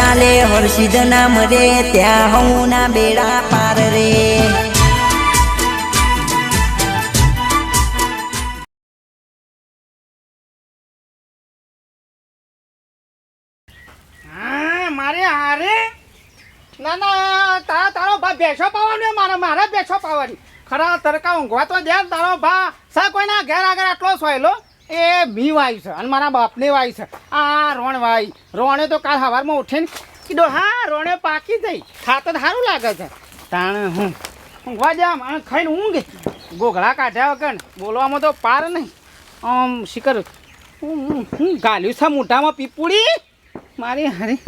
ચાલે, હર્ષિદ નામ રે, ત્યાં હું ના બેડા પાર રે. મારે હારે? ના ના તારા તારો ભા ભેંસો પાવાનો મારે મારે ભેંસો પાવાની. ખરા તરકા ઊંઘવા તો દે તારો ભા. સા કોઈના ઘેર આગળ આટલો સોયલો? એ મી વાય છે અને મારા બાપને વાય છે. આ રોણ વાય. રોણે તો કાલ સવારમાં ઉઠીને કીધો, હા, રોણે પાકી થઈ ખાતર સારું લાગે છે. તાણ હું ઊંઘવા જામ અને ખાઈને ઊંઘે. ગોગળા કાઢ્યા વગર બોલવામાં તો પાર નહીં. આમ શિખર, હું ગાલ્યું છે મોઢામાં પીપુડી? મારી હરી.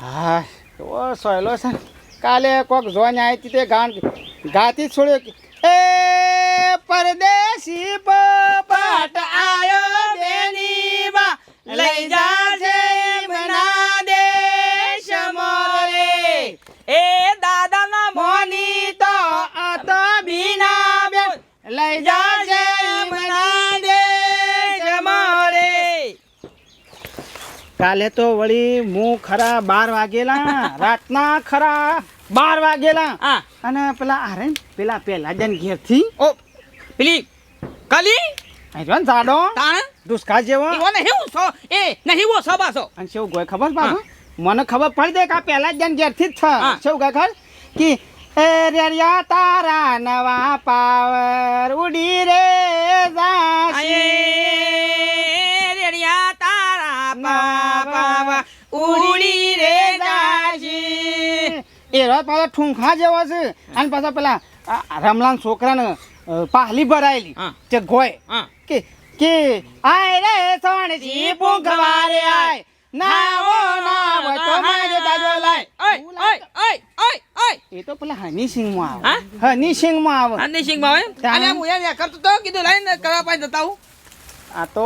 હા એવો સહેલો છે કાલે કોક જોઈને આવી તે ગાન ગાતી છોડ્યો પરદેશી પોપટ આયો બેની બા લઈ જાજે મના દેશ મોરે. એ દાદાના મોની તો આતો બીના બેન. લઈ જાજે મના દેશ મોરે. કાલે તો વળી હું ખરા બાર વાગેલા રાતના ખરા બાર વાગેલા. અને પેલા આરે પેલા પેલા જન ઘેરથી ઓ પેલી કલી? આવ્યો ને જાડો તાણ? દુષ્કાળ જેવો. એવો ને હું છો? એ નહીં વો છો બાસો અને શું ગોય ખબર પાછો? મને ખબર પડી દે કે આ જ જન ઘેરથી જ છે. શું ગય ખબર? કે એ રેડિયા તારા નવા પાવર ઉડી રે જાશી. રેડિયા તારા પાવર ઉડી રે જાશી. એ રથ પાછા ઠુંખા જેવા છે. અને પાછા પેલા રમલાન છોકરાને પાહલી ભરાયેલી. તે ગોય. કે કે આય રે સોણજી પૂંખવારે આય. નાવો નાવો તો મારે તાજો લાય. ઓય ઓય ઓય ઓય ઓય. એ તો પેલા હની સિંગમાં આવે. હની માં આવે. હની સિંગમાં આવે અને હું એમ કરતો તો કીધું લાઈન કરવા પાસે જતા હું. આ તો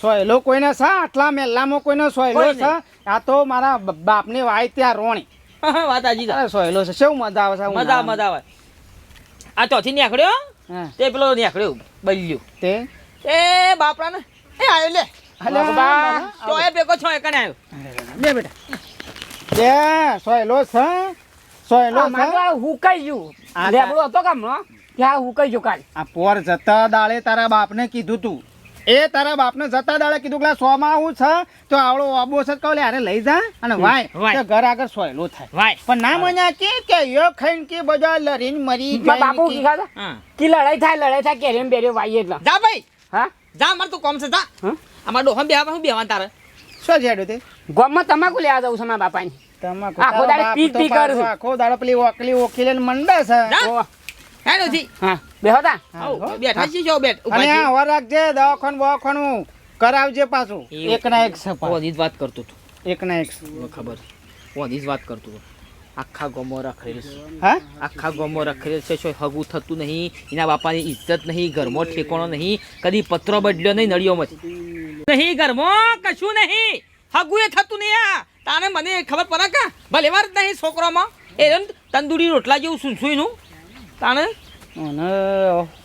સોયલો કોઈને સા આટલા મેલ્લામાં કોઈને સોયલો આ તો મારા બાપની વાય ત્યાં રોણી. વાત આજી અરે સોયલો છે. શું મજા આવે છે મજા મજા આવે. આ ચોથી નીકળ્યો હા, તે પેલો નીકળ્યો બલ્યું. તે? એ બાપરા ને એ આવ્યો લે. અલ્યા, બા. તો એ ભેગો છો એકને આવ્યો લે બેટા. બે સોયલો છે સોયલો છે? હુકાઈ ગયું. આ લેબડો હતો કામનો ત્યાં હુકાઈ ગયું કાલ. આ પોર જતા દાળે તારા બાપને કીધું તું. એ તારા બાપને જતા દાડે કીધું કે સો માં આવું છે તો આવડો આબો છે કહો આને લઈ જા. અને વાય. ઘર આગળ સોયલો થાય. વાય. પણ ના મન્યા કે કે યો ખાઈને કે બજા લરીન મરી જાય બાપુ કી. ખાતા કી લડાઈ થાય લડાઈ થાય કેરીમ બેરીઓ વાય એટલે. જા ભાઈ. હા? જા માર તું કોમ છે જા? અમાર ડોહમ બેહવા હું બેવા તારે. શું જેડો તે? ગામમાં તમાકુ લેવા જવું છે મારા બાપાની. તમાકુ આખો દાડો બાપ પી તો પી કરે આખો દાડો પેલી ઓકલી ઓકલી મંડે છે. જા. જી. હા. બેહો. તા બેઠા છીએ જો બેઠ અને આ હવા રાખજે દવાખાનું બવાખાનું કરાવજે પાછું. એક ના એક સપા. ઓની જ વાત કરતો તો એક ના એક ખબર ઓની જ વાત કરતો તો આખા ગોમો રખડેલ છે. હા? આખા ગોમો રખડેલ છે. શું હગું થતું નહીં. એના બાપાની ઇજ્જત નહીં. ઘરમાં ઠેકોણો નહીં. કદી પત્રો બદલ્યો નહીં નળીઓમાંથી નહીં ઘરમાં કશું નહીં. હગું એ થતું નહીં આ. તાને મને ખબર પડે કા? ભલે વાર નહીં છોકરામાં. એ તંદુરી રોટલા જેવું સુનસુઈનું. તાને મને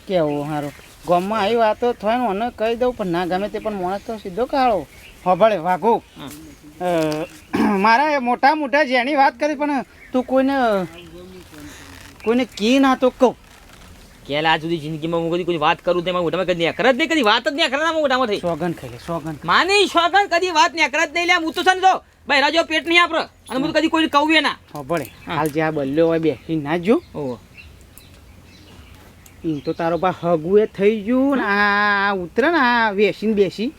કેવું સારું ગામમાં આવી વાતો થાય ને મને કહી દઉં પણ ના ગમે તે પણ માણસ તો સીધો કાળો. હોભળે વાઘો. મારા મોટા મોટા જેની વાત કરી પણ તું કોઈને કોઈને કી ના તો કહું. કે આજ સુધી જિંદગીમાં હું કદી કોઈ વાત કરું તેમાં મોઢામાં કદી નેકર જ નહીં કદી વાત જ નહીં ના મોઢામાં થઈ સોગન ખાઈ લે. સોગન માની શોગન કદી વાત નહીં જ નહીં લે હું તો સમજો ભાઈ રાજો પેટ નહીં આપડે. અને હું. કદી કોઈ કહું ના. હોભળે. હાલ જે આ બલ્યો હોય બે ના જો. ઓહો. ઈ તો તારો પા હગુએ થઈ ગયું ને આ ઉતરે ને આ બેસીને બેસી.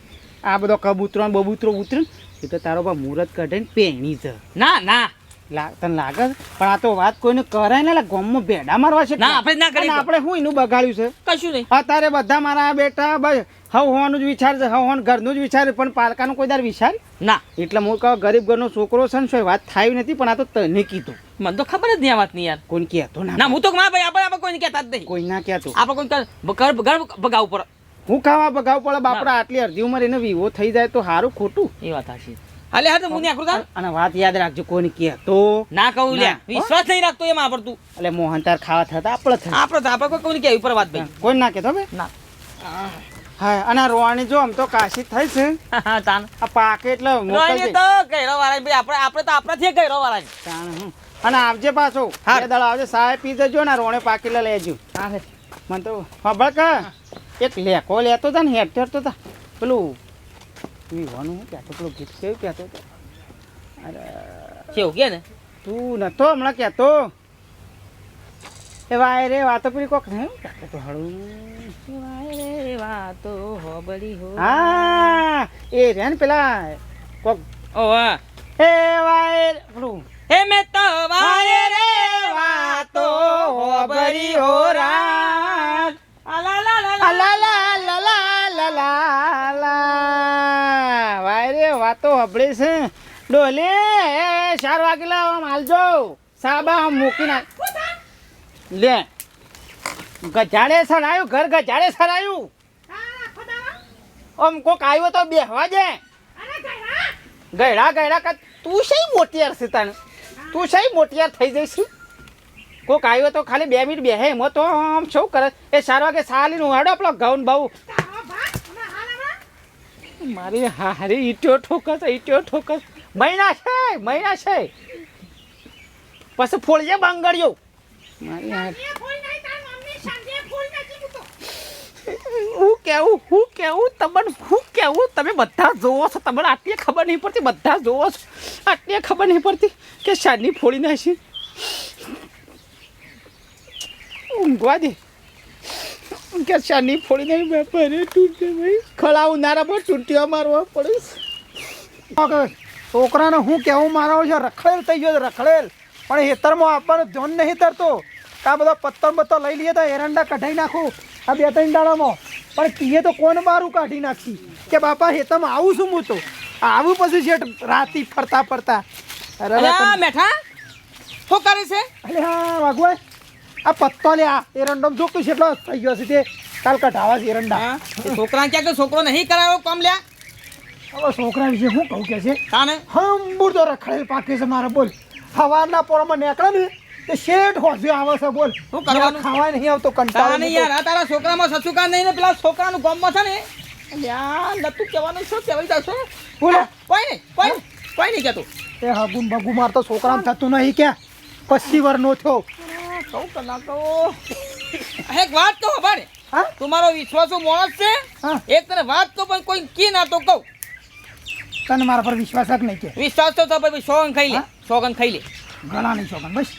આ બધો કબૂતરો બબૂતરો ઉતરે એ તો તારો પા મુહૂર્ત કાઢે ને પેણી છે ના ના. તને લાગે? પણ આ તો વાત કોઈને કરાય ને ગોમમાં ભેડા મારવા છે. ના, આપણે ના કરી આપણે શું એનું બગાડ્યું છે? કશું નહીં. અત્યારે બધા મારા બેટા બસ હવ હોવાનું જ વિચાર છે હવ હોન ઘરનું જ વિચાર પણ પાલકાનો કોઈ દાર વિચાર? ના. એટલે હું કહું ગરીબ ઘરનો છોકરો છે ને શું વાત થાય નથી પણ આ તો તને કીધું. મને તો ખબર જ નહીં આ નહીં યાર. કોઈ કહેતો ના ના હું તો મારા ભાઈ આપણે આપણે કોઈને કહેતા જ નહીં. કોઈ ના કહેતો. આપણે કોઈ ઘર ઘર ભગાવ ઉપર હું ખાવા બગાવ પડે બાપડા આટલી અડધી ઉંમર એને વિવો થઈ જાય તો સારું ખોટું. એ વાત સાચી હાલે હા તો હું નહીં આખું અને વાત યાદ રાખજો કોઈને કહેતો ના કહું લ્યા વિશ્વાસ નહીં રાખતો એમાં આપણે તું. એટલે મોહન તાર ખાવા થતા આપણે થાય આપણે તો આપણે કોઈ કોઈને કહેવી પર વાત ભાઈ. કોઈ ના કેતો બે ના. હા અને રોવાણી જો આમ તો કાશી થઈ છે. તાન. આ પાકે એટલે મોકલજે. તો ગયરો વાળા ભાઈ આપણે આપણે તો આપણાથી ગયરો વાળા તાન અને આવજે પાછો. હા. બે દાડા આવજે સાહેબ પી જજો ને રોણે પાકેલા લેજો મને તો ખબર કે એક લેકો લેતો હતા ને હેઠ હેઠતો હતા પેલું વિવાનું હું કહેતો પેલું ગીત કેવું કહેતો હતો? અરે કેવું કે ને? તું નતો હમણાં કહેતો. એ વાય રે વાતો પેલી કોક નહીં કહેતો? તો હળું વાતો હોબળી હો. હા એ રે ને પેલા કોક. ઓ વાહ. એ વાય રે- પેલું. હે મેં તો વાય રે વાતો હોબળી હો રાત આલા લા લા લા. લા લા. લા વાતો હબળી છે. ડોલે, એ ચાર વાગેલા આમ હાલજો. સાબા મૂકીને આવ. લે. ગજાડે સરાયું ઘર ગજાડે સરાયું આમ કોક આવ્યો તો બેહવા દે. ગયડા ગયડા કા, તું શઈ મોટિયાર છે તને તું શઈ મોટિયાર થઈ જઈશ? કોક આવ્યો તો ખાલી બે મિનિટ બેહે, એમાં તો આમ શું કરે? એ ચાર વાગે સાલીને ઉહાડો આપણો ઘઉં બહુ મારી હારી ઈટ્યો ઠોકસ ઈટ્યો ઠોકસ. મહિના છે મહિના છે. પછી ફોડજે બાંગડીઓ. મારી હારી હું કેવું હું કેવું તમને હું કેવું? તમે બધા જોવો છો તમને આટલી ખબર નહીં પડતી બધા જોવો છો. આટલી ખબર નહીં પડતી કે શાની ફોડી નાખી. ઊંઘવા દે. કે શાની ફોડી નહીં વેપારે તૂટે ભાઈ. ખળા ઉનારા પર તૂટ્યો મારવા પડે છોકરાને હું કેવું મારો છે? રખડેલ થઈ ગયો રખડેલ. પણ હેતરમાં આપવાનું ધ્યાન નહીં તરતો આ બધા પથ્થર બત્તર લઈ લઈએ તો એરંડા કઢાઈ નાખું આ બે ત્રણ દાડામાં. પણ કીએ તો કોણ બારું કાઢી નાખી? કે બાપા હેતરમાં આવું શું હું તો આવું પછી શેઠ રાતી ફરતા ફરતા. અરે અરે મેઠા શું કરે છે? અરે હા વાઘવાય આ પત્તો લે આ એરંડમ જો કે કેટલો થઈ ગયો છે તે. કાલ કઢાવા છે એરંડા. એ છોકરા ક્યાં કે છોકરો નહીં કરાયો કામ લે હવે છોકરા વિશે હું કહું કે છે તાને? હંબુર તો રખડેલ પાકે છે મારે બોલ. સવારના પોરમાં નીકળે ને તે શેઠ હોજે આવે છે બોલ. શું કરવાનું? ખાવાય નહીં આવતો કંટાળો નહીં યાર આ તારા છોકરામાં સસુકા નહીં ને પેલા છોકરાનું ગામમાં છે ને. યાર લતું કહેવાનું શું કહેવાય જશો બોલે. કોઈ નહીં કોઈ કોઈ નહીં કહેતું. એ હગુન ભગુ મારતો છોકરાને થતું નહીં કે પછી વર નો થયો. કહું કે ના કહું. એક વાત કહો ભાઈ હા? તું મારો વિશ્વાસુ માણસ છે. હા. એક તને વાત કહું પણ કોઈ કી ના તો કહું. તને મારા પર વિશ્વાસ જ નહીં કે. વિશ્વાસ તો તો ભાઈ સોગન ખાઈ લે. હા? સોગન ખાઈ લે. ગળા નહીં શોગન બસ.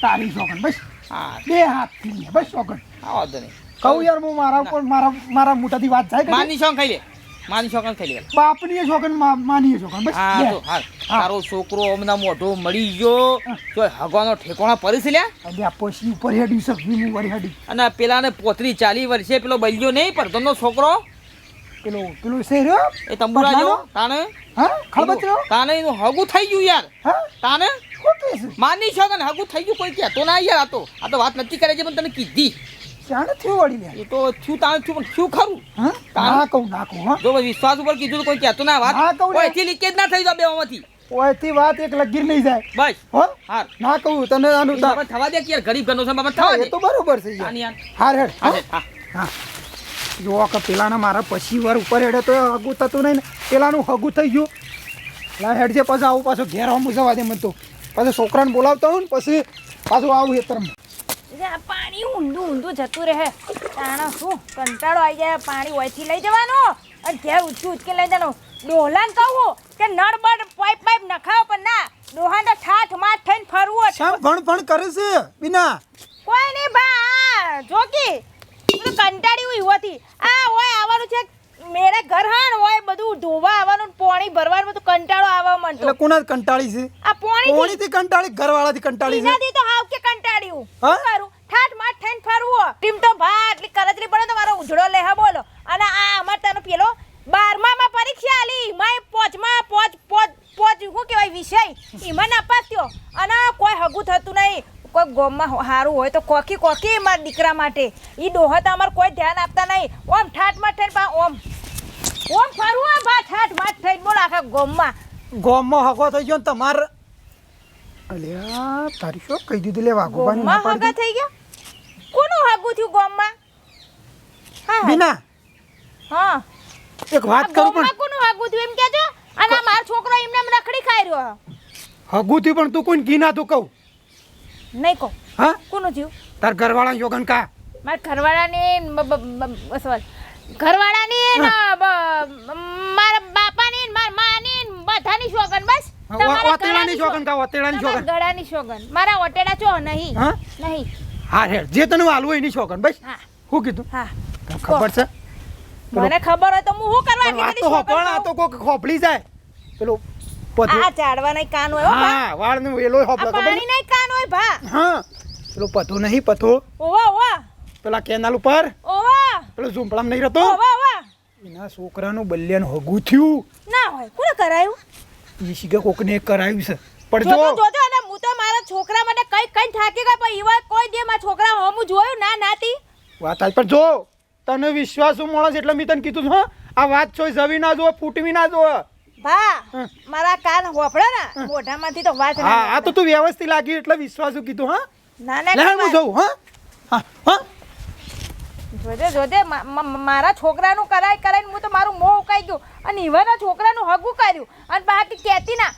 તારી શોગન બસ. હા. બે હાથથી બસ શોગન આ વાંધો નહીં. કહું યાર હું મારા ઉપર મારા મારા મોટાથી વાત જાય માની સોગન ખાઈ લે. માની સોગન થઈ લે બાપની શોગન માની બસ હા તો હા હા. તારો છોકરો હમણાં મોઢો મળી ગયો. તો હગવાનો ઠેકોણા પડી છે લ્યા. અરે આ ઉપર હેડી સબ્જી મુ વળી હેડી. અને પેલાને પોતરી ચાલી વર્ષે પેલો બલ્યો નહીં પરધનનો છોકરો? પેલો પેલો છે એ તંબુરા જો તાને? હા? ખળબચરો તાને એનું હગુ થઈ ગયું યાર. હા? તાને? માની છો હગુ હગું થઈ ગયું કોઈ કહેતો ના યાર આ તો. આ તો વાત નથી કરે છે પણ તને કીધી. શાણે થયું વળી લે એ તો થયું તાણ થયું પણ થયું ખરું. હા? ના કહું ના કહું હા. જો વિશ્વાસ ઉપર કીધું તો કોઈ કહેતો ના વાત. હા, કહું ને. કોઈથી લીકેજ ના થઈ જાય બેમાંથી. ઓયથી વાત એક લગીર નહીં જાય. બસ. હો? હાર. ના કહું તને આનું થવા દે કે યાર ગરીબ ઘરનો છે બાબા થવા દે. તો બરોબર છે યાર. હાર હેડ હા. હા? જો કે પેલાના મારા પછી વાર ઉપર હેડે તો હગું થતું નહીં ને. પેલાનું હગું થઈ ગયું. લા હેડ છે પછી આવું પાછો ઘેર આવું જવા દે મને તો. પાછો છોકરાને બોલાવતા હું ને પછી પાછું આવું હેતરમાં પાણી ઊંધું ઊંધું જતું રહે. તાણા શું? કંટાળો આવી જાય પાણી ઓયથી લઈ જવાનું? અને ઘેર ઉચકી ઉચકી લઈ જવાનું. ડોહલાન કહું કે નળ બળ પાઇપ પાઇપ નખાવો પણ ના. ડોહાને ઠાઠ માઠ થઈને ફરવું જ. શ્યામ ભણ ભણ કરે છે બિના? કોઈ નહીં બા જોકી. કંટાળી હોય હોતી આ હોય આવવાનું છે મેરે ઘર હાન હોય બધું ધોવા આવવાનું પોણી પાણી ભરવાનું બધું કંટાળો આવવા માંડતો. એટલે કોના કંટાળી છે? આ પાણી કોણીથી કંટાળી? ઘરવાળાથી કંટાળી છે? એનાથી તો હાવ કે કંટાળ્યું. હા? શું કરું? ઠાટ માઠ થઈને ફરવું. ટીમ તો ભા એટલી કરતરી પડે તો મારો ઉજળો લેહા બોલો. અને આ અમાર તને પેલો બારમામાં પરીક્ષા આલી. માય પોચમાં પોચ પોચ પોચ શું કહેવાય વિષય. એમાં નાપાસ થયો. અને કોઈ હગું થતું નહીં. કોઈ ગોમમાં સારું હોય તો કોકી કોકી મારા દીકરા માટે. એ ડોહા તો અમારે કોઈ ધ્યાન આપતા નહીં. ઓમ માઠ થઈને પા ઓમ. ઓમ ફરવા આ છાટ માટ થઈ થઈને બોલો આખા ગોમમાં. ગોમમાં હગો થઈ ગયો ને તમાર. અલ્યા તારી શું કહી દીધું? લેવા વાઘુબાની માં હગા થઈ ગયા? કોનું હગું થયું ગોમમાં? હા બીના. હા. એક વાત કરું પણ. કોનું હગું થયું? એમ કેજો અને આ મારો છોકરો એમને એમ રખડી ખાઈ રહ્યો હગું થયું પણ તું કોઈને ઘી ના તું કહું નહીં કહો. હા? કોનું થયું? તાર ઘરવાળા યોગન કા. મારા ઘરવાળાને બ- બ- બ- sorry. ઘરવાળાની ન મારા બાપાની ન મારા માની ન બધાની શોગન બસ. ઓતેડાની ગળાની શોગન કા ઓતેડાની શોગન? ગળાની શોગન. મારા ઓટેડા ચો નહીં. નહીં. હા હેડ. જે તને વાલું એની શોગન બસ. હા. કીધું? હા. ખબર છે? મને ખબર હોય તો હું શું કરવા પણ તો બધી આ તો? કોક ખોપડી જાય. પેલું પથરું ચાડવા નહીં કાન હોય હો ભા. હા વેલો આ ખબર નહીં કાન હોય ભા. હા. પેલું પથું નહીં પથું ઓવા ઓવા. પેલા કેનાલ ઉપર? ઓવા! પેલો ઝૂંપડામાં નહીં રહેતો? ઓવા ઓવા! એના છોકરાનું બલ્યાન હગું થયું. ના હોય કોને કરાયું? એ શીખે કોકને કરાયું છે. પણ જો જોજો અને હું તો મારા છોકરા માટે કઈ કઈ થાકી ગઈ પણ ઈવા કોઈ દે મારા છોકરા હમું જોયું? ના નાતી. વાત આજ પણ જો. તને વિશ્વાસ હું છે એટલે મેં તને કીધું હા? આ વાત છો જવી ના જો ફૂટવી ના જો ભા મારા કાન હોપડે ને મોઢામાંથી તો વાત હા આ તો તું વ્યવસ્થિત લાગી એટલે વિશ્વાસુ કીધું હા? ના ના હું જોઉં હા? હા હા? જોજે જોજે મારા છોકરાનું કરાય કરાઈને હું તો મારું મોં ઉકાઈ ગયું. અને ઈવાના છોકરાનું હગું કર્યું. અને બાકી કહેતી ના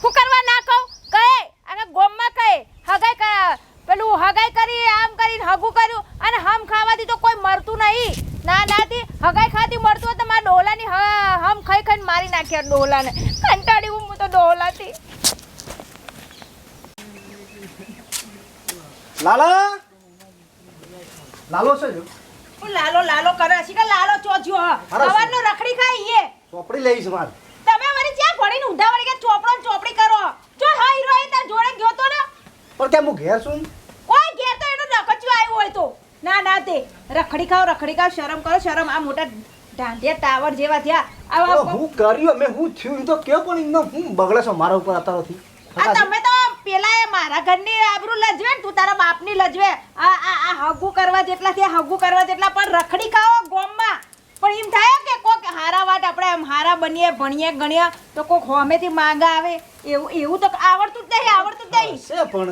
શું કરવા ના કહું? કહે, અને ગોમમાં કહે, હગાઈ પેલું હગાઈ કરી, આમ કરીને હગું કર્યું. અને હમ ખાવાથી તો કોઈ મરતું નહીં. ના નાથી હગાઈ ખાતી મરતું હોય તો મારા ડોલાની હમ ખાઈ ખાઈને મારી નાખ્યા ડોલાને કંટાળી હું તો ડોલાથી લાલા? લાલો છે જો. લાલો લાલો કરે છે કે લાલો ચોજ્યો સવારનો રખડી ખાઈ ઈએ. ચોપડી લઈશ માર. તમે વળી ક્યાં પડીને ઉધા વળી કે ચોપડો ચોપડી કરો. જો હા હીરો એ તાર જોડે ગયો તો ને? પણ કેમ હું ઘેર છું કોઈ ઘેર તો એનો નકચ્યું આવ્યો હોય તો. ના ના તે રખડી ખાઓ રખડી ખાઓ શરમ કરો શરમ. આ મોટા ઢાંઢિયા ટાવર જેવા થયા. આવા હું કર્યું? મેં હું થયું? તો કયો પણ એમને હું બગડે છો મારા ઉપર અતારોથી આ તમે તો પેલા એ મારા ઘરની આબરૂ લજવે ને તું તારા બાપની લજવે. આ આ આ હગુ કરવા જેટલા થયા હગુ કરવા જેટલા પણ રખડી ખાઓ ગોમમાં. પણ એમ થાય કે કોક હારા વાટ આપણે એમ હારા બનીએ ભણીએ ગણીએ તો કોક હોમેથી માંગા આવે. એવું એવું તો આવડતું જ નહીં આવડતું જ નહીં. છે પણ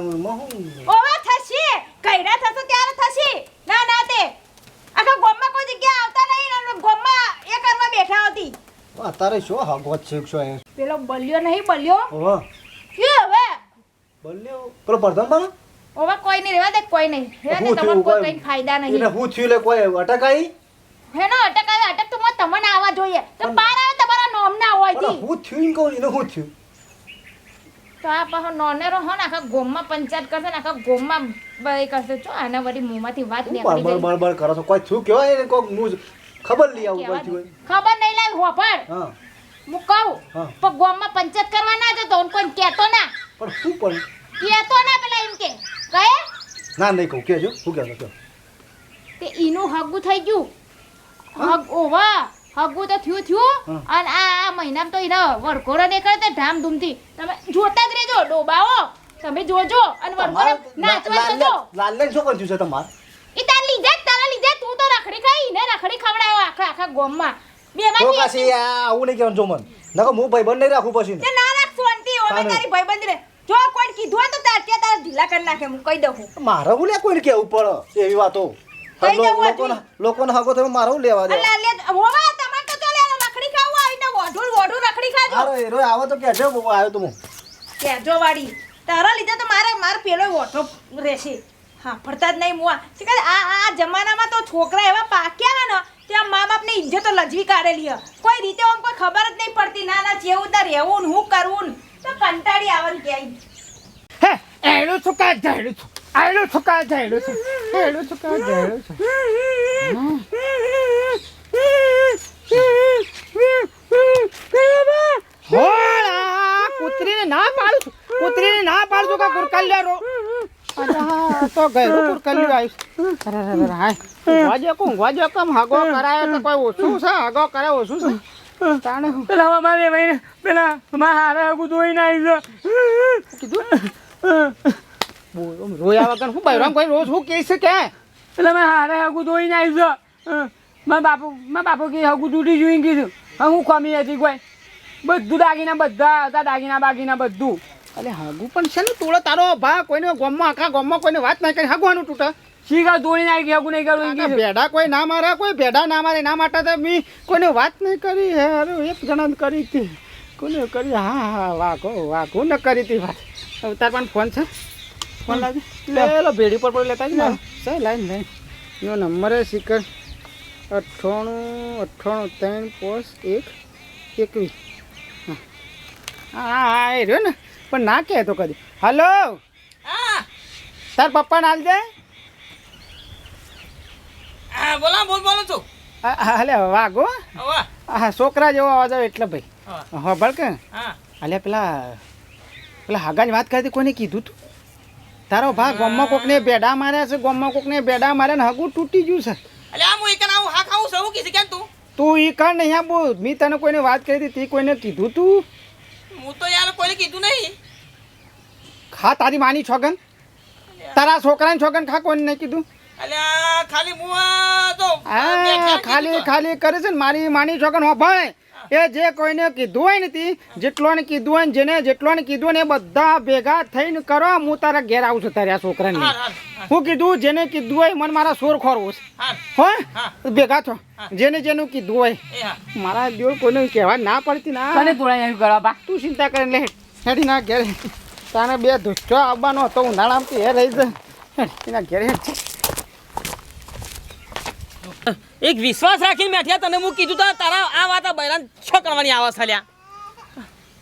ઓવા થશે. કઈરા થશે ત્યારે થશે. ના ના તે. આખા ગોમમાં કોઈ જગ્યા આવતા નહીં અને ગોમમાં એ કરવા બેઠા હતી. અત્યારે શું હગવત છે એ પેલો બલ્યો નહીં બલ્યો? ઓહો કે હવે? બોલ્યો? પેલો પ્રથમ બનો ઓવા કોઈ નહીં રેવા દે કોઈ નહીં. રેવા દે તમારે કોઈ કોઈ ફાયદા નહીં. એટલે હું થયું લે કોઈ અટકાઈ હે નો અટક અટક તો મત તમને આવવા જોઈએ. તો પણ- આવે તમારા નોમ ના હોયથી હું થયું કહું એને હું થયું? તો આ પાછો નોનેરો હો ને આખા ગોમમાં પંચાયત કરશે ને આખા ગોમમાં બઈ કરશે. ચો આના વળી મોંમાંથી વાત નીકળી જાય બળ બળ કરો છો? કોઈ થયું? કેવાય એને કોક હું ખબર લઈ આવું પડતી ખબર નહીં લાવ હોપડ હા. કહું. પણ ગોમમાં પંચાયત કરવા ના જતો કોઈ કહેતો ના. પણ શું પણ? કહેતો ના પેલા એમ કે. કહે? ના નહીં કહું. કેજો શું કહેતો કહો તે ઈનું હગું થઈ ગયું. હગ ઓવા હગું તો થયું થયું. અને આ આ મહિનામાં તો એના વરઘોડો નીકળે તે ધામધૂમથી. તમે જોતા જ રહેજો ડોબાઓ. તમે જોજો અને વરઘોડો નાચવા જજો. લાલ શું કર્યું છે તમારે? એ તાર લીધે તારા લીધે તું તો રખડી ખાઈ ને રખડી ખવડાયો આખા આખા ગોમમાં. બે તો માંથી કાશી આ આવું નહીં કહેવાનું જો મન. નકર હું ભાઈ બંધ નહીં રાખું પછી ના. રાખ શાંતિ. ઓમે. તારી ભાઈબંધી રે. જો કોઈ કીધું હોય તો તાર ત્યાં તાર ઢીલા કરી નાખે હું કહી દઉં. મારે હું લે કોઈ કેવું પડે? એવી વાતો. લોકોના હગો તમે મારે હું લેવા દે? લે હોવા તમાર તો ચાલે રખડી ખાવું આવીને વોઢું વોઢું રખડી ખાજો. અરે એરો આવો તો કેજો બહુ આવ્યો તો કેજો વાડી. તારા લીધે તો મારે માર પેલો વોટો રહેશે. હા પડતા જ નહીં મુઆ કે આ આ જમાનામાં તો છોકરા એવા પાક્યા ને ત્યાં મા બાપને ઇજ્જત તો લજવી કાઢેલી હે. કોઈ રીતે આમ કોઈ ખબર જ નહીં પડતી. ના ના જેવું તાર રહેવું હું કરવું તો કંટાળી આવન કે હે એડું છું કા જાયડું છું? આયડું છું કા જાયડું છું? એડું છું કા જાયડું છું? કૂતરીને ના પાડું છું. કૂતરીને ના પાડું છું કે ગુરકાલ્યા રો તો ગયું ગુરકાલ્યું આવ્યું અરે અરે અરે હાય. ઊંઘવા જો કે ઊંઘવા જો કરાયો તો કોઈ ઓછું છે? હાગો કરે ઓછું છે? તાણે પેલા અમારે ભાઈ પેલા મારા હારે હગું ધોઈને આવી કીધું? બોલ, રોયા વગર હું બૈરામ કોઈ રોજ હું છે કે? એટલે મેં હારે હગું ધોઈને આવી છે મારા બાપુ મારા બાપુ કે હગું તૂટી જોઈને કીધું. હા હું ખમી હતી કોઈ. બધું દાગીના બધા હતા દાગીના બાગીના બધું. અરે હાગુ પણ છે ને તોડો તારો ભા કોઈને ગામમાં આખા ગામમાં કોઈને વાત નહીં કરી હાગવાનું તૂટે. શીખા તોડી નાખી હગું નહીં એમ ભેડા કોઈ ના મારે કોઈ ભેડા ના મારે ના માટે તો મેં કોઈને વાત નહીં કરી હે અરે એક જણા કરી હતી. કોને કરી. હા હા વાઘો વાઘો ને કરી તી વાત. હવે તાર પણ ફોન છે? ફોન લાવી લે લો ભેડી પર પર લેતા જ ને સર લાઈન લાઈન એનો નંબર હે સિકર અઠ્ઠાણું અઠ્ઠાણું ત્રણ પોસ્ટ એક એકવીસ. હા. હા હા એ રહ્યો ને. પણ ના કહે તો કદી. હલો? હા. તાર પપ્પાને હાલ જાય હા બોલા બોલ બોલો છું. હા, હા, હલે વાઘો હવે. હા છોકરા જેવો અવાજ આવે એટલે ભાઈ. હા. હા ભળ કે અલ્યા પેલા પેલા હાગાની વાત કરતી કોને કીધું તું? તારો ભા ગોમમાં કોકને બેડા માર્યા છે ગોમમાં કોકને બેડા માર્યા ને હગું તૂટી ગયું છે. અલ્યા હું એક આવું હા ખાવું સૌ કીધું કેમ તું? તું ઈ કર નહીં આ બોલ. મેં તને કોઈને વાત કરી હતી તે કોઈને કીધું તું? હું તો યાર કોઈને કીધું નહીં. ખા તારી માની છોગન તારા છોકરાને છોગન ખા કોઈને નહીં કીધું? એટલે ખાલી હું તો હા ખાલી ખાલી કરે છે ને મારી માની છોકન હોભાય એ જે કોઈને કીધું હોય નથી તી જેટલોને કીધું હોય ને જેને જેટલોને કીધું ને એ બધા ભેગા થઈને કરો હું તારા ઘેર આવું છું તારે આ છોકરાને હું કીધું જેને કીધું હોય મને મારા સોર ખોરવો છે. હો. ભેગા છો જેને જેનું કીધું હોય. મારા દેવ કોઈને કહેવા ના પડતી ના. ના તોડાઈ નાખ્યું કરવા બા. તું ચિંતા કરીને લે હેડી ના ઘેર. તાને બે ધુચ્ચો આવવાનો હતો ઉનાળામાં તો એ રહી જાય એના ઘેર એક વિશ્વાસ રાખીને બેઠ્યા તને હું કીધું તા તારા આ વાત આ બૈરાન છો કરવાની આવાસ હાલ્યા.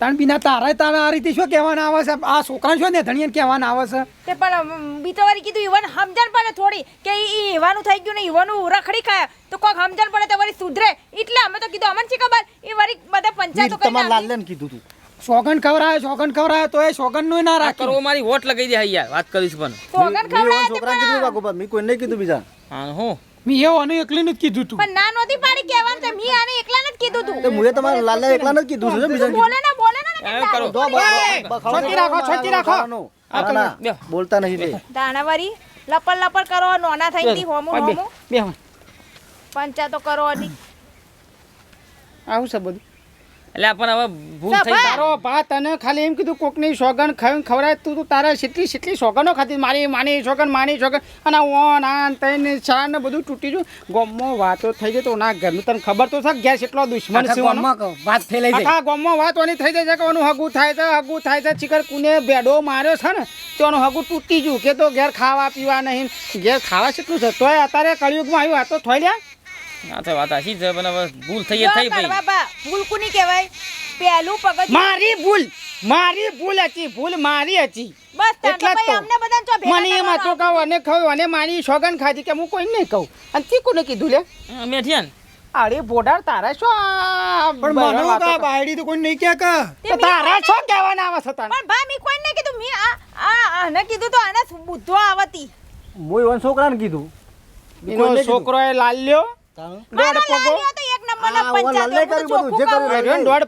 તાણ બિના તારા તારા આ રીતે શું કહેવાના આવે છે? આ છોકરા છો ને ધણીને કહેવાના આવે છે? તે પણ બીતવારી કીધું ઈવન સમજણ પડે થોડી કે ઈ ઈવાનું થઈ ગયું ને ઈવાનું રખડી ખાય તો કોક સમજણ પડે તો વળી સુધરે. એટલે અમે તો કીધું અમને છે ખબર? એ વળી બધા પંચાયતો કરી તમાર. લાલને કીધું તું. સોગન ખવરાય સોગન ખવરાય તો એ સોગનનું ના રાખ. કરો મારી હોટ લગાઈ દે યાર વાત કરીશ પણ. સોગન ખવરાય છોકરા કીધું પણ બાકુબા મેં કોઈ નહીં કીધું બીજા. હા હું? મેં એવું અને એકલીને જ કીધું તું. પણ ના નોતી પાડી કહેવાનું તો મી આને એકલાને જ કીધું તું. તો મુએ તમારા લાલને એકલાને જ કીધું છે બીજા બોલે ના બોલે ના એમ કરો. છોટી રાખો, છોટી રાખો. બે. બોલતા નહીં રે. દાણાવારી લપડ લપડ કરો નોના થઈ હતી હોમું બે હોમું. બે હોય. કરો ની આવું છે બધું. એટલે પણ હવે ભૂલ થઈ તારો પા તને ખાલી એમ કીધું કોકની સોગન ખાઈને ખવડાય. તું તું તારા કેટલી કેટલી સોગનો ખાધી. મારી માની સોગન માની સોગન અને ઓન આન તૈન છા ને બધું તૂટી ગયું. ગોમો વાતો થઈ જાય તો ના ઘરનું. તને ખબર તો છે ગેસ એટલો દુશ્મન છે વાત થઈ લઈ જાય. હા ગોમો વાત ઓની થઈ જાય કે ઓનું હગું થાય છે હગું થાય છે. ચીકર કુને બેડો માર્યો છે ને તો એનું હગું તૂટી ગયું. કે તો ઘેર ખાવા પીવા નહીં. ઘેર ખાવા કેટલું છે? તોય અત્યારે કળિયુગમાં આવ્યું આ તો થોઈ લ્યા. ના તો વાત આશી છે પણ હવે ભૂલ થઈ થઈ ભાઈ. બાબા ભૂલ કોની કહેવાય? પહેલું પગથિયું મારી ભૂલ મારી ભૂલ હતી ભૂલ મારી હતી. બસ એટલે તો. ભાઈ અમને બધા જો ભેગા મને એમાં તો કહો અને કહું અને મારી સોગન ખાધી કે હું કોઈ નહીં કહું. અને તી કોને કીધું લે? હા, મેઠિયા અરે બોડાર તારા છો પણ મને કા બાયડી તો કોઈ નહીં કે કા તો તારા છો કહેવાના આવે છે પણ ભાઈ મી કોઈ નહીં કીધું મી આ આ આને કીધું તો આને બુદ્ધો આવતી. મોય વન છોકરાને કીધું. એનો છોકરો એ લાલ્યો પગો?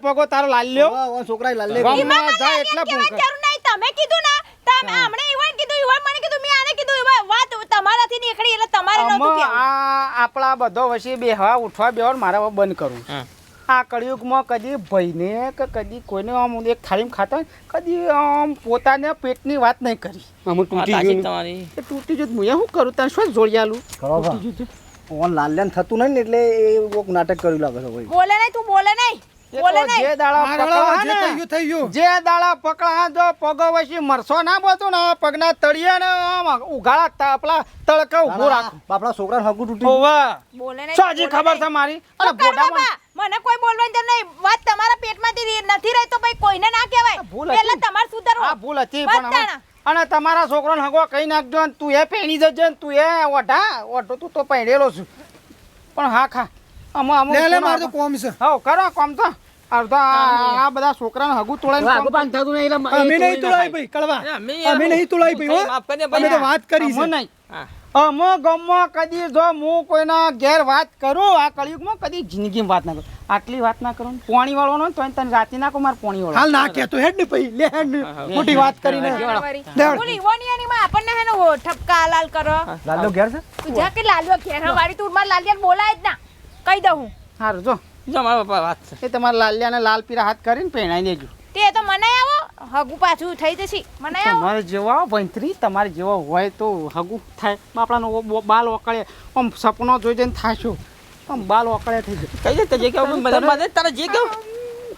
પગો તારો લાલ્યો. છોકરા જાય એટલા કહેવાની ભૂલ કર. જરૂર નહીં. તમે કીધું ને. તમે હમણાં ઈવન કીધું ઈવન મને કીધું મેં આને કીધું વાત તમારાથી નીકળી એટલે તમારે નહોતું આમાં આ આપણા બધો વચ્ચે બેહવા ઉઠવા બેહવા મારે બંધ કરું. આ કળિયુગમાં કદી ભાઈને કે કદી કોઈને આમ એક થાળીમાં ખાતા કદી આમ પોતાને પેટની વાત નહીં કરી. આમ તૂટી ગયું તમારી. તૂટી ગયું હું શું કરું? તને શું જોડિયાલું? ખરો લાલ્યાન થતું નહીં ને એટલે એ કોક નાટક કર્યું લાગે છે ભાઈ બોલે નહીં તું બોલે નહીં. બોલે નહીં. જે દાડા પકડા ને, થઈ ગયું જે દાડા પકડા જો પગો મરસો ના બોતું ને પગના તળિયા ને આમ ઉઘાડા તા- પેલા તડકા ઊભું રાખું. છોકરા છોકરાને હગું તૂટી ઓવા બોલે નહીં શું ખબર છે મારી? બા. મને કોઈ બોલવાની જરૂર નહીં. વાત તમારા પેટમાંથી નથી રહી તો ભાઈ કોઈને ના કહેવાય. ભૂલ એટલે તમારે સુધારવું. આ ભૂલ હતી પણ. અને તમારા છોકરાને હગો કઈ નાખજો ને તું એ પહેણી જજે ને તું એ ઓઢા ઓઢો તું તો પહેરેલો છું. પણ હા ખા. અમુક કોનો- કોમ છે. હા કરો કોમ તો. અડધા આ બધા છોકરાને હગું કોમ થતું નહીં એટલે અમે નહીં તોડાય ભાઈ કળવા અમે અમે નહીં તોડાય ભાઈ હો. અમે તો વાત કરી છે. નહીં. હા. અમો ગમો કદી જો હું કોઈના ઘેર વાત કરું આ કળિયુગમાં કદી જિંદગીમાં વાત ના કરું. આટલી વાત ના કરું પોણી વાળો ને તો તને રાતે ના કહું મારે પોણી વાળો હાલ ના કહેતો હેડ ને પઈ લે હેડ ને. મોટી વાત કરીને. બોલ ઈવોની અને આપણને હેનો હો ઠપકા લાલ કરો. લાલ્યો ઘેર છે? તું જા કે લાલ્યો ઘેર વાળી તું માર લાલિયાને બોલાય જ ના. કહી દઉં હું. સારું જો. જો મારા પપ્પા વાત છે. એ તમારા લાલિયાને લાલ પીરા હાથ કરીને પહેણાઈ લેજો તે તો મને આવો હગુ પાછું થઈ જશે. મને આવો. તમારે જેવા વંતરી તમારે જેવા હોય તો હગુ થાય. બાપડાનો બાલ ઓકળે. આમ સપનો જોઈ જઈને થાશું. આમ બાલ ઓકળે થઈ જાય. કઈ જાય જે કેવું મને તારે જે કેવું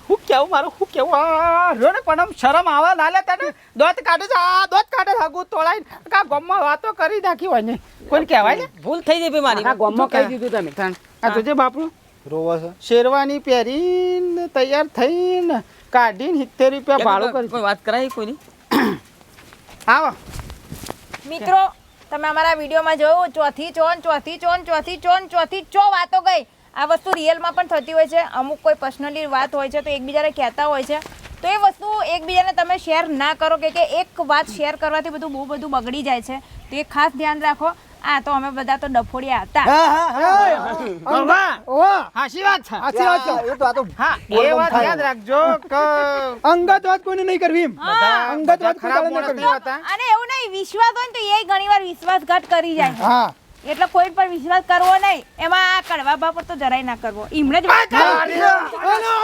હું કેવું મારું હું કેવું આ રહ્યો ને પણ આમ શરમ આવે લાલે તને? દોત કાઢે છે આ દોત કાઢે હગુ તોળાઈ તોડાઈને કા ગમમાં વાતો કરી નાખી હોય ને. કોઈને કહેવાય ને? ભૂલ થઈ ગઈ ભાઈ મારી. આ ગોમમાં કહી દીધું તમે તાણ. આ જોજે બાપુ રોવા છે. શેરવાની પહેરીને તૈયાર થઈને કાઢીને સિત્તેર રૂપિયા ભાડું કરી કોઈ વાત કરાય કોઈની? આવો. મિત્રો તમે અમારા વિડીયોમાં જોયું ચોથી ચોન ચોથી ચોન ચોથી ચોન ચોથી ચો વાતો ગઈ. આ વસ્તુ રિયલમાં પણ થતી હોય છે. અમુક કોઈ પર્સનલી વાત હોય છે તો એકબીજાને કહેતા હોય છે. તો એ વસ્તુ એકબીજાને તમે શેર ના કરો કે કે એક વાત શેર કરવાથી બધું બહુ બધું બગડી જાય છે. તો એ ખાસ ધ્યાન રાખો. આ તો અમે બધા તો ડફોડિયા હતા હા હા હા ઓવા, ઓવા હાચી વાત છે સાચી વાત છે એ તો આ તો હા એ વાત યાદ રાખજો કે અંગત વાત કોઈને નહીં કરવી અંગત વાત ખરાબ નહીં હોતા અને એવું નહીં વિશ્વાસ હોય તો એ ઘણીવાર વિશ્વાસઘાત કરી જાય હા એટલે કોઈ પર વિશ્વાસ કરવો નહીં એમાં આ કડવા બા પર તો જરાય ના કરવો એમને જ વાત કરી.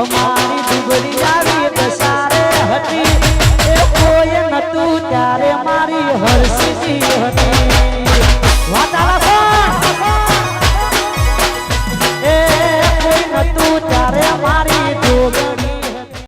અમારી ડુગરી આવી પસારે હતી. એ કોઈ નતું ત્યારે મારી હરસી હતી.